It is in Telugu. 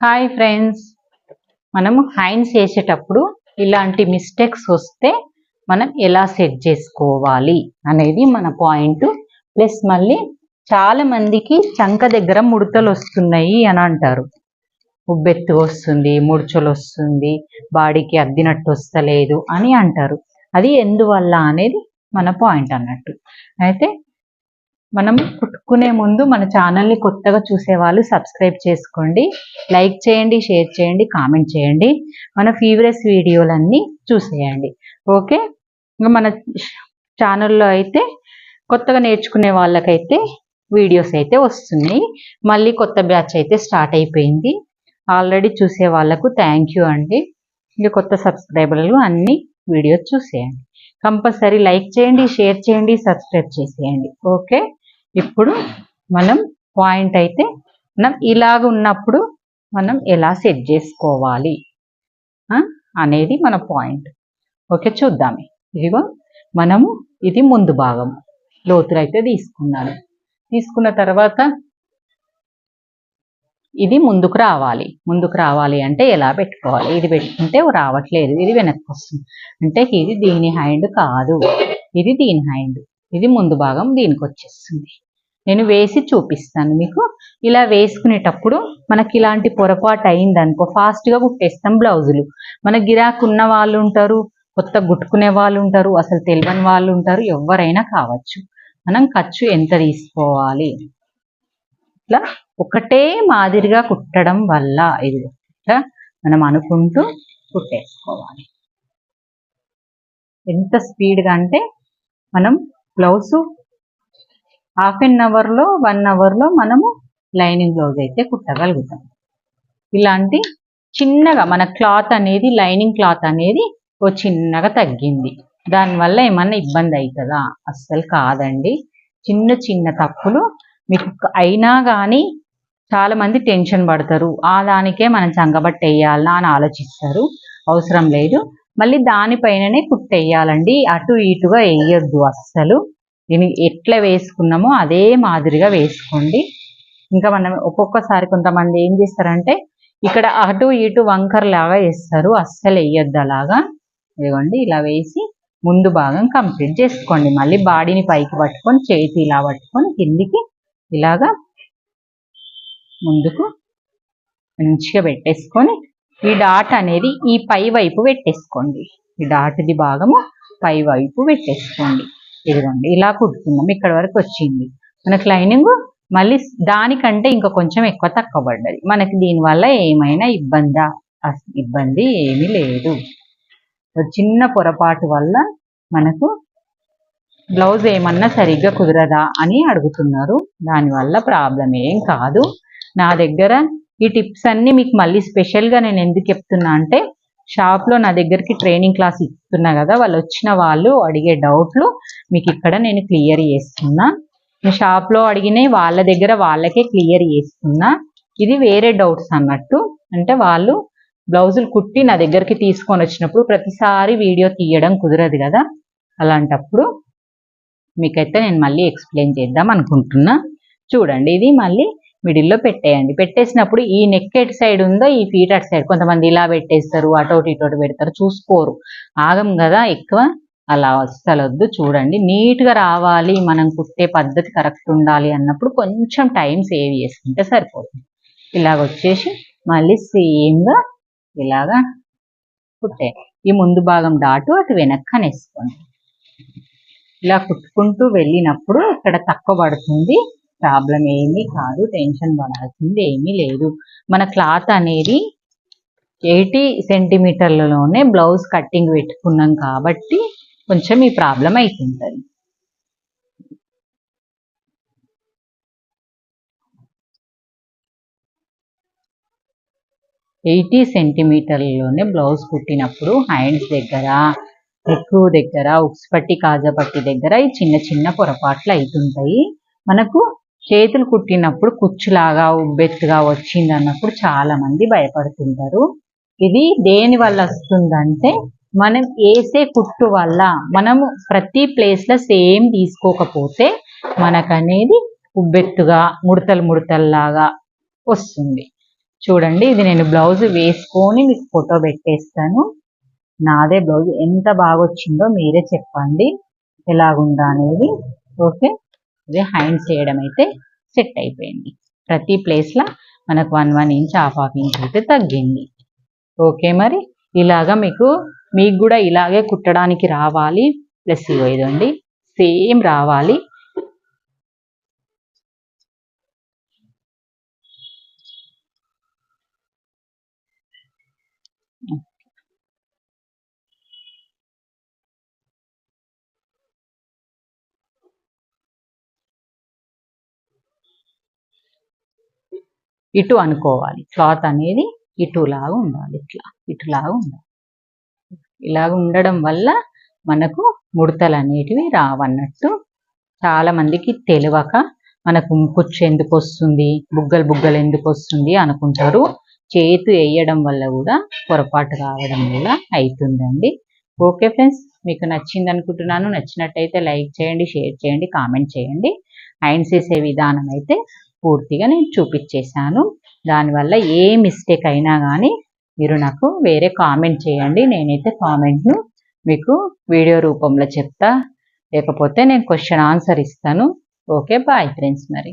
హాయ్ ఫ్రెండ్స్ మనము హ్యాండ్స్ వేసేటప్పుడు ఇలాంటి మిస్టేక్స్ వస్తే మనం ఎలా సెట్ చేసుకోవాలి అనేది మన పాయింట్ ప్లస్ మళ్ళీ చాలా మందికి చంక దగ్గర ముడతలు వస్తున్నాయి అని అంటారు. ఉబ్బెత్తు వస్తుంది ముడుచులు వస్తుంది బాడీకి అద్దినట్టు వస్తలేదు అని అంటారు. అది ఎందువల్ల అనేది మన పాయింట్ అన్నట్టు. అయితే మనం కుట్టుకునే ముందు మన ఛానల్ని కొత్తగా చూసే వాళ్ళు సబ్స్క్రైబ్ చేసుకోండి లైక్ చేయండి షేర్ చేయండి కామెంట్ చేయండి. మన ఫీవరెస్ వీడియోలన్నీ చూసేయండి. ఓకే ఇంకా మన ఛానల్లో అయితే కొత్తగా నేర్చుకునే వాళ్ళకైతే వీడియోస్ అయితే వస్తున్నాయి. మళ్ళీ కొత్త బ్యాచ్ అయితే స్టార్ట్ అయిపోయింది. ఆల్రెడీ చూసే వాళ్ళకు థ్యాంక్ యూ అండి. ఇంకా కొత్త సబ్స్క్రైబర్లు అన్ని వీడియోస్ చూసేయండి. కంపల్సరీ లైక్ చేయండి షేర్ చేయండి సబ్స్క్రైబ్ చేసేయండి. ఓకే ఇప్పుడు మనం పాయింట్ అయితే మనం ఇలాగ ఉన్నప్పుడు మనం ఎలా సెట్ చేసుకోవాలి? అనేది మన పాయింట్. ఓకే చూద్దాం. ఇదిగో మనము ఇది ముందు భాగం. లోతులు అయితే తీసుకున్నాను. తీసుకున్న తర్వాత ఇది ముందుకు రావాలి. ముందుకు రావాలి అంటే ఎలా పెట్టుకోవాలి? ఇది పెట్టుకుంటే రావట్లేదు. ఇది వెనక్కి వస్తుంది. అంటే ఇది దీని హ్యాండ్ కాదు. ఇది దీని హ్యాండ్ ఇది ముందు భాగం దీనికి వచ్చేస్తుంది. నేను వేసి చూపిస్తాను మీకు. ఇలా వేసుకునేటప్పుడు మనకి ఇలాంటి పొరపాటు అయింది అనుకో ఫాస్ట్గా కుట్టేస్తాం బ్లౌజులు. మన గిరాకు ఉన్న వాళ్ళు ఉంటారు కొత్త గుట్టుకునే వాళ్ళు ఉంటారు అసలు తెలియని వాళ్ళు ఉంటారు ఎవరైనా కావచ్చు. మనం ఖర్చు ఎంత తీసుకోవాలి? ఇట్లా ఒకటే మాదిరిగా కుట్టడం వల్ల ఇది ఇట్లా మనం అనుకుంటూ కుట్టేసుకోవాలి. ఎంత స్పీడ్గా అంటే మనం బ్లౌజ్ హాఫ్ అన్ అవర్లో వన్ అవర్లో మనము లైనింగ్ బ్లౌజ్ అయితే కుట్టగలుగుతాం. ఇలాంటి చిన్నగా మన క్లాత్ అనేది లైనింగ్ క్లాత్ అనేది ఓ చిన్నగా తగ్గింది. దానివల్ల ఏమన్నా ఇబ్బంది అవుతుందా అస్సలు కాదండి. చిన్న చిన్న తప్పులు మీకు అయినా కానీ చాలామంది టెన్షన్ పడతారు. ఆ దానికే మనం చంగబట్టి అని ఆలోచిస్తారు. అవసరం లేదు. మళ్ళీ దానిపైననే కుట్టేయాలండి. అటు ఇటుగా వేయొద్దు అస్సలు. దీన్ని ఎట్లా వేసుకున్నామో అదే మాదిరిగా వేసుకోండి. ఇంకా మనం ఒక్కొక్కసారి కొంతమంది ఏం చేస్తారంటే ఇక్కడ అటు ఇటు వంకర్ లాగా వేస్తారు అస్సలు వేయొద్దు అలాగా. ఇదిగోండి ఇలా వేసి ముందు భాగం కంప్లీట్ చేసుకోండి. మళ్ళీ బాడీని పైకి పట్టుకొని చేతి ఇలా పట్టుకొని కిందికి ఇలాగా ముందుకు మంచిగా పెట్టేసుకొని ఈ డాట్ అనేది ఈ పై వైపు పెట్టేసుకోండి. ఈ డాట్ది భాగము పై వైపు పెట్టేసుకోండి. ఇదిగోండి ఇలా కుట్టుకుందాం. ఇక్కడ వరకు వచ్చింది. మనకు లైనింగ్ మళ్ళీ దానికంటే ఇంకా కొంచెం ఎక్కువ తక్కువ పడ్డది. మనకి దీనివల్ల ఏమైనా ఇబ్బందా? అస్- ఇబ్బంది ఏమీ లేదు. చిన్న పొరపాటు వల్ల మనకు బ్లౌజ్ ఏమన్నా సరిగ్గా కుదరదా అని అడుగుతున్నారు. దానివల్ల ప్రాబ్లం ఏం కాదు. నా దగ్గర ఈ టిప్స్ అన్ని మీకు మళ్ళీ స్పెషల్గా నేను ఎందుకు చెప్తున్నా అంటే షాప్లో నా దగ్గరికి ట్రైనింగ్ క్లాస్ ఇస్తున్నా కదా వాళ్ళు వచ్చిన వాళ్ళు అడిగే డౌట్లు మీకు ఇక్కడ నేను క్లియర్ చేస్తున్నా. షాప్లో అడిగిన వాళ్ళ దగ్గర వాళ్ళకే క్లియర్ చేస్తున్నా. ఇది వేరే డౌట్స్ అన్నట్టు. అంటే వాళ్ళు బ్లౌజులు కుట్టి నా దగ్గరికి తీసుకొని వచ్చినప్పుడు ప్రతిసారి వీడియో తీయడం కుదరదు కదా అలాంటప్పుడు మీకైతే నేను మళ్ళీ ఎక్స్ప్లెయిన్ చేద్దాం అనుకుంటున్నా. చూడండి ఇది మళ్ళీ మిడిల్లో పెట్టేయండి. పెట్టేసినప్పుడు ఈ నెక్ ఎట్ సైడ్ ఉందో ఈ ఫీట్ అటు సైడ్ కొంతమంది ఇలా పెట్టేస్తారు అటోటి ఇటోటి పెడతారు చూసుకోరు. ఆగం కదా ఎక్కువ. అలా అస్సలు వద్దు చూడండి. నీట్గా రావాలి మనం కుట్టే పద్ధతి కరెక్ట్ ఉండాలి అన్నప్పుడు కొంచెం టైం సేవ్ చేసుకుంటే సరిపోతుంది. ఇలాగ వచ్చేసి మళ్ళీ సేమ్గా ఇలాగా కుట్టే. ఈ ముందు భాగం దాటు అటు వెనక్కి అనేసుకోండి. ఇలా కుట్టుకుంటూ వెళ్ళినప్పుడు ఇక్కడ తక్కువ పడుతుంది. ప్రాబ్లం ఏమీ కాదు టెన్షన్ పడాల్సింది ఏమీ లేదు. మన క్లాత్ అనేది ఎయిటీ సెంటీమీటర్లలోనే బ్లౌజ్ కట్టింగ్ పెట్టుకున్నాం కాబట్టి కొంచెం ఈ ప్రాబ్లం అవుతుంటుంది ఎయిటీ సెంటీమీటర్లలోనే బ్లౌజ్ కుట్టినప్పుడు హ్యాండ్స్ దగ్గర ఎక్కువ దగ్గర ఉక్స్ పట్టి కాజాపట్టి దగ్గర ఈ చిన్న చిన్న పొరపాట్లు అవుతుంటాయి మనకు చేతులు కుట్టినప్పుడు కుచ్చులాగా ఉబ్బెత్తుగా వచ్చింది అన్నప్పుడు చాలా మంది భయపడుతుంటారు. ఇది దేని వల్ల వస్తుందంటే మనం వేసే కుట్టు వల్ల మనము ప్రతి ప్లేస్లో సేమ్ తీసుకోకపోతే మనకనేది ఉబ్బెత్తుగా ముడతలు ముడతల్లాగా వస్తుంది. చూడండి ఇది నేను బ్లౌజ్ వేసుకొని మీకు ఫోటో పెట్టేస్తాను. నాదే బ్లౌజ్ ఎంత బాగా వచ్చిందో మీరే చెప్పండి. ఎలాగుందా అనేది. ఓకే? ఇది హ్యాండ్ చేయడం అయితే సెట్ అయిపోయింది. ప్రతి ప్లేస్లో మనకు one one inch half half inch అయితే తగ్గింది. ఓకే మరి? ఇలాగా మీకు మీకు కూడా ఇలాగే కుట్టడానికి రావాలి. ప్లస్ ఇవ్వండి సేమ్ రావాలి. ఇటు అనుకోవాలి. క్లాత్ అనేది ఇటులాగా ఉండాలి. ఇట్లా ఇటులాగా ఉండాలి. ఇలాగ ఉండడం వల్ల మనకు ముడతలు అనేటివి రావన్నట్టు చాలా మందికి తెలియక మనకు కుచ్చు ఎందుకు వస్తుంది బుగ్గలు బుగ్గలు ఎందుకు వస్తుంది అనుకుంటారు. చేతు వేయడం వల్ల కూడా పొరపాటు రావడం వల్ల అవుతుందండి ఓకే ఫ్రెండ్స్ మీకు నచ్చింది అనుకుంటున్నాను. నచ్చినట్టయితే లైక్ చేయండి షేర్ చేయండి కామెంట్ చేయండి. హ్యాండ్స్ చేసే విధానం అయితే పూర్తిగా నేను చూపించేశాను. దానివల్ల ఏ మిస్టేక్ అయినా కానీ మీరు నాకు వేరే కామెంట్ చేయండి. నేనైతే కామెంట్ను మీకు వీడియో రూపంలో చెప్తా. లేకపోతే నేను క్వశ్చన్ ఆన్సర్ ఇస్తాను. ఓకే బాయ్ ఫ్రెండ్స్ మరి.